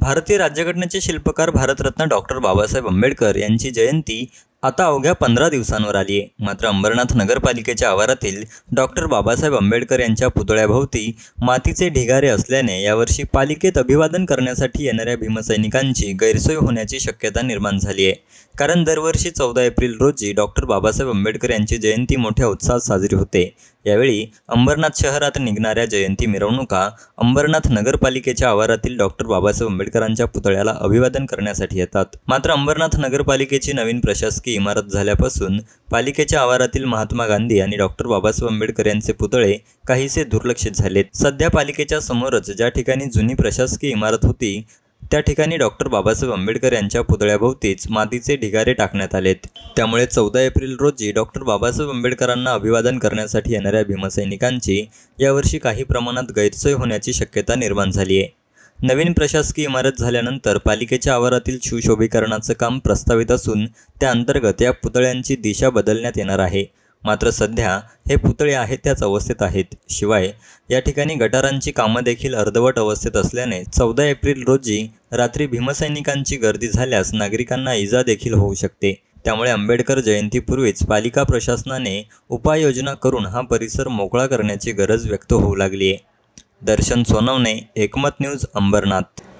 भारतीय राज्यघटनेचे शिल्पकार भारतरत्न डॉक्टर बाबासाहेब आंबेडकर यांची जयंती आता अवघ्या पंधरा दिवसांवर आली आहे. मात्र अंबरनाथ नगरपालिकेच्या आवारातील डॉक्टर बाबासाहेब आंबेडकर यांच्या पुतळ्याभोवती मातीचे ढिगारे असल्याने यावर्षी पालिकेत अभिवादन करण्यासाठी येणाऱ्या भीमसैनिकांची गैरसोय होण्याची शक्यता निर्माण झाली आहे. कारण दरवर्षी चौदा एप्रिल रोजी डॉक्टर बाबासाहेब आंबेडकर यांची जयंती मोठ्या उत्साहात साजरी होते. यावेळी अंबरनाथ शहरात निघणाऱ्या जयंती मिरवणुका अंबरनाथ नगरपालिकेच्या आवारातील डॉक्टर बाबासाहेब आंबेडकरांच्या पुतळ्याला अभिवादन करण्यासाठी येतात. मात्र अंबरनाथ नगरपालिकेची नवीन प्रशासकीय इमारत झाल्यापासून पालिकेच्या आवारातील महात्मा गांधी आणि डॉक्टर बाबासाहेब आंबेडकर यांचे पुतळे काहीसे दुर्लक्षित झालेत. सध्या पालिकेच्या समोरच ज्या ठिकाणी जुनी प्रशासकीय इमारत होती त्या ठिकाणी डॉक्टर बाबासाहेब आंबेडकर यांच्या पुतळ्याभोवतीच मातीचे ढिगारे टाकण्यात आलेत. त्यामुळे चौदा एप्रिल रोजी डॉक्टर बाबासाहेब आंबेडकरांना अभिवादन करण्यासाठी येणाऱ्या भीमसैनिकांची यावर्षी काही प्रमाणात गैरसोय होण्याची शक्यता निर्माण झाली आहे. नवीन प्रशासकीय इमारत झाल्यानंतर पालिकेच्या आवारातील सुशोभीकरणाचं काम प्रस्तावित असून त्या अंतर्गत या पुतळ्यांची दिशा बदलण्यात येणार आहे. मात्र सध्या हे पुतळे आहेत त्याच अवस्थेत आहेत. शिवाय या ठिकाणी गटारांची कामं देखील अर्धवट अवस्थेत असल्याने चौदा एप्रिल रोजी रात्री भीमसैनिकांची गर्दी झाल्यास नागरिकांना इजा देखील होऊ शकते. त्यामुळे आंबेडकर जयंतीपूर्वीच पालिका प्रशासनाने उपाययोजना करून हा परिसर मोकळा करण्याची गरज व्यक्त होऊ लागली आहे दर्शन सोनवणे एकमत न्यूज अंबरनाथ.